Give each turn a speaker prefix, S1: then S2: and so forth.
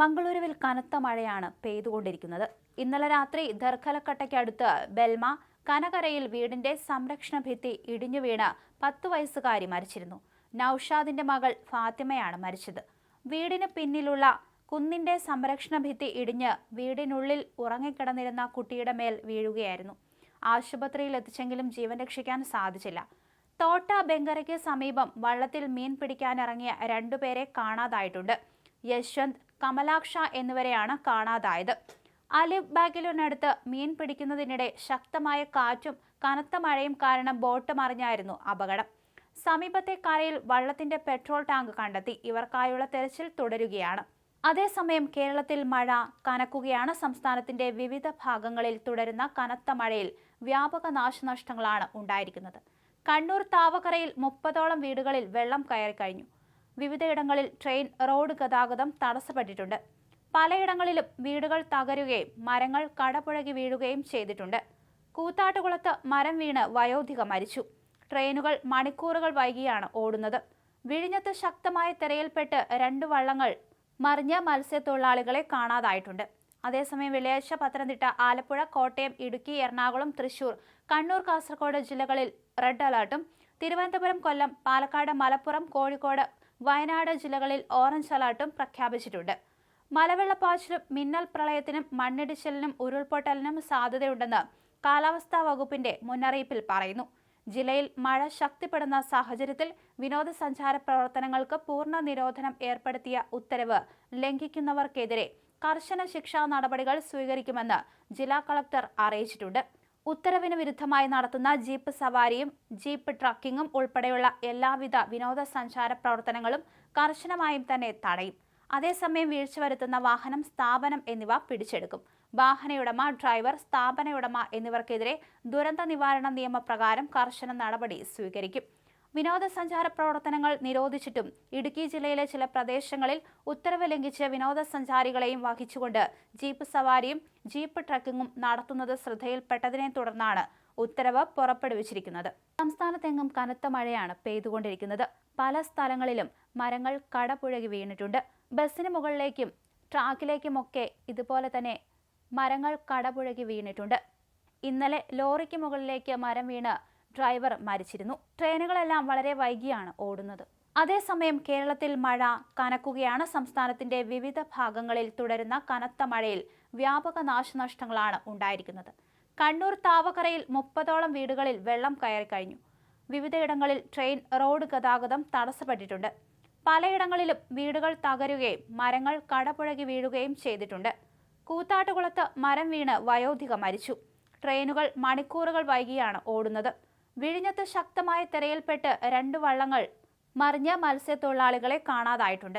S1: മംഗളൂരുവിൽ കനത്ത മഴയാണ് പെയ്തുകൊണ്ടിരിക്കുന്നത്. ഇന്നലെ രാത്രി ദർഘലക്കട്ടയ്ക്കടുത്ത് ബെൽമ കനകരയിൽ വീടിന്റെ സംരക്ഷണ ഭിത്തി ഇടിഞ്ഞു വീണ് പത്തു വയസ്സുകാരി മരിച്ചിരുന്നു. നൌഷാദിന്റെ മകൾ ഫാത്തിമയാണ് മരിച്ചത്. വീടിന് പിന്നിലുള്ള കുന്നിന്റെ സംരക്ഷണ ഭിത്തി ഇടിഞ്ഞ് വീടിനുള്ളിൽ ഉറങ്ങിക്കിടന്നിരുന്ന കുട്ടിയുടെ മേൽ വീഴുകയായിരുന്നു. ആശുപത്രിയിൽ എത്തിച്ചെങ്കിലും ജീവൻ രക്ഷിക്കാൻ സാധിച്ചില്ല. തോട്ട ബെങ്കരയ്ക്ക് സമീപം വള്ളത്തിൽ മീൻ പിടിക്കാനിറങ്ങിയ രണ്ടുപേരെ കാണാതായിട്ടുണ്ട്. യശ്വന്ത് കമലാക്ഷ എന്നിവരെയാണ് കാണാതായത്. അലിബ് ബാഗിലിനടുത്ത് മീൻ പിടിക്കുന്നതിനിടെ ശക്തമായ കാറ്റും കനത്ത മഴയും കാരണം ബോട്ട് മറിഞ്ഞായിരുന്നു അപകടം. സമീപത്തെ കരയിൽ വള്ളത്തിന്റെ പെട്രോൾ ടാങ്ക് കണ്ടെത്തി. ഇവർക്കായുള്ള തെരച്ചിൽ തുടരുകയാണ്. അതേസമയം കേരളത്തിൽ മഴ കനക്കുകയാണ്. സംസ്ഥാനത്തിന്റെ വിവിധ ഭാഗങ്ങളിൽ തുടരുന്ന കനത്ത മഴയിൽ വ്യാപക നാശനഷ്ടങ്ങളാണ് ഉണ്ടായിരിക്കുന്നത്. കണ്ണൂർ താവക്കരയിൽ മുപ്പതോളം വീടുകളിൽ വെള്ളം കയറി കഴിഞ്ഞു വിവിധയിടങ്ങളിൽ ട്രെയിൻ റോഡ് ഗതാഗതം തടസ്സപ്പെട്ടിട്ടുണ്ട്. പലയിടങ്ങളിലും വീടുകൾ തകരുകയും മരങ്ങൾ കടപുഴകി വീഴുകയും ചെയ്തിട്ടുണ്ട്. കൂത്താട്ടുകുളത്ത് മരം വീണ് വയോധിക മരിച്ചു. ട്രെയിനുകൾ മണിക്കൂറുകൾ വൈകിയാണ് ഓടുന്നത്. വിഴിഞ്ഞത്ത് ശക്തമായ തിരയിൽപ്പെട്ട് രണ്ട് വള്ളങ്ങൾ മറിഞ്ഞ മത്സ്യത്തൊഴിലാളികളെ കാണാതായിട്ടുണ്ട്. അതേസമയം വെള്ളിയാഴ്ച പത്തനംതിട്ട ആലപ്പുഴ കോട്ടയം ഇടുക്കി എറണാകുളം തൃശൂർ കണ്ണൂർ കാസർഗോഡ് ജില്ലകളിൽ റെഡ് അലർട്ടും. തിരുവനന്തപുരം കൊല്ലം പാലക്കാട് മലപ്പുറം കോഴിക്കോട് വയനാട് ജില്ലകളിൽ ഓറഞ്ച് അലർട്ടും പ്രഖ്യാപിച്ചിട്ടുണ്ട്. മലവെള്ളപ്പാച്ചിലും മിന്നൽ പ്രളയത്തിനും മണ്ണിടിച്ചിലിനും ഉരുൾപൊട്ടലിനും സാധ്യതയുണ്ടെന്ന് കാലാവസ്ഥാ വകുപ്പിന്റെ മുന്നറിയിപ്പിൽ പറയുന്നു. ജില്ലയിൽ മഴ ശക്തിപ്പെടുന്ന സാഹചര്യത്തിൽ വിനോദസഞ്ചാര പ്രവർത്തനങ്ങൾക്ക് പൂർണ നിരോധനം ഏർപ്പെടുത്തിയ ഉത്തരവ് ലംഘിക്കുന്നവർക്കെതിരെ കർശന ശിക്ഷാ നടപടികൾ സ്വീകരിക്കുമെന്ന് ജില്ലാ കളക്ടർ അറിയിച്ചിട്ടുണ്ട്. ഉത്തരവിന് വിരുദ്ധമായി നടത്തുന്ന ജീപ്പ് സവാരിയും ജീപ്പ് ട്രക്കിങ്ങും ഉൾപ്പെടെയുള്ള എല്ലാവിധ വിനോദസഞ്ചാര പ്രവർത്തനങ്ങളും കർശനമായും തന്നെ തടയും. അതേസമയം വീഴ്ച വരുത്തുന്ന വാഹനം സ്ഥാപനം എന്നിവ പിടിച്ചെടുക്കും. വാഹനയുടമ ഡ്രൈവർ സ്ഥാപനയുടമ എന്നിവർക്കെതിരെ ദുരന്ത നിവാരണ നിയമപ്രകാരം കർശന നടപടി സ്വീകരിക്കും. വിനോദസഞ്ചാര പ്രവർത്തനങ്ങൾ നിരോധിച്ചിട്ടും ഇടുക്കി ജില്ലയിലെ ചില പ്രദേശങ്ങളിൽ ഉത്തരവ് ലംഘിച്ച് വിനോദസഞ്ചാരികളെയും വഹിച്ചുകൊണ്ട് ജീപ്പ് സവാരിയും ജീപ്പ് ട്രക്കിങ്ങും നടത്തുന്നത് ശ്രദ്ധയിൽപ്പെട്ടതിനെ തുടർന്നാണ് ഉത്തരവ് പുറപ്പെടുവിച്ചിരിക്കുന്നത്. സംസ്ഥാനത്തെങ്ങും കനത്ത മഴയാണ് പെയ്തുകൊണ്ടിരിക്കുന്നത്. പല സ്ഥലങ്ങളിലും മരങ്ങൾ കടപുഴകി വീണിട്ടുണ്ട്. ബസ്സിന് മുകളിലേക്കും ട്രാക്കിലേക്കുമൊക്കെ ഇതുപോലെ തന്നെ മരങ്ങൾ കടപുഴകി വീണിട്ടുണ്ട്. ഇന്നലെ ലോറിക്ക് മുകളിലേക്ക് മരം വീണ് ഡ്രൈവർ മരിച്ചിരുന്നു. ട്രെയിനുകളെല്ലാം വളരെ വൈകിയാണ് ഓടുന്നത്. അതേസമയം കേരളത്തിൽ മഴ കനക്കുകയാണ്. സംസ്ഥാനത്തിന്റെ വിവിധ ഭാഗങ്ങളിൽ തുടരുന്ന കനത്ത മഴയിൽ വ്യാപക നാശനഷ്ടങ്ങളാണ് ഉണ്ടായിരിക്കുന്നത്. കണ്ണൂർ താവക്കരയിൽ മുപ്പതോളം വീടുകളിൽ വെള്ളം കയറി കഴിഞ്ഞു. വിവിധയിടങ്ങളിൽ ട്രെയിൻ റോഡ് ഗതാഗതം തടസ്സപ്പെട്ടിട്ടുണ്ട്. പലയിടങ്ങളിലും വീടുകൾ തകരുകയും മരങ്ങൾ കടപുഴകി വീഴുകയും ചെയ്തിട്ടുണ്ട്. കൂത്താട്ടുകുളത്ത് മരം വീണ് വയോധിക മരിച്ചു. ട്രെയിനുകൾ മണിക്കൂറുകൾ വൈകിയാണ് ഓടുന്നത്. വിഴിഞ്ഞത്ത് ശക്തമായ തിരയിൽപ്പെട്ട് രണ്ട് വള്ളങ്ങൾ മറിഞ്ഞ മത്സ്യത്തൊഴിലാളികളെ കാണാതായിട്ടുണ്ട്.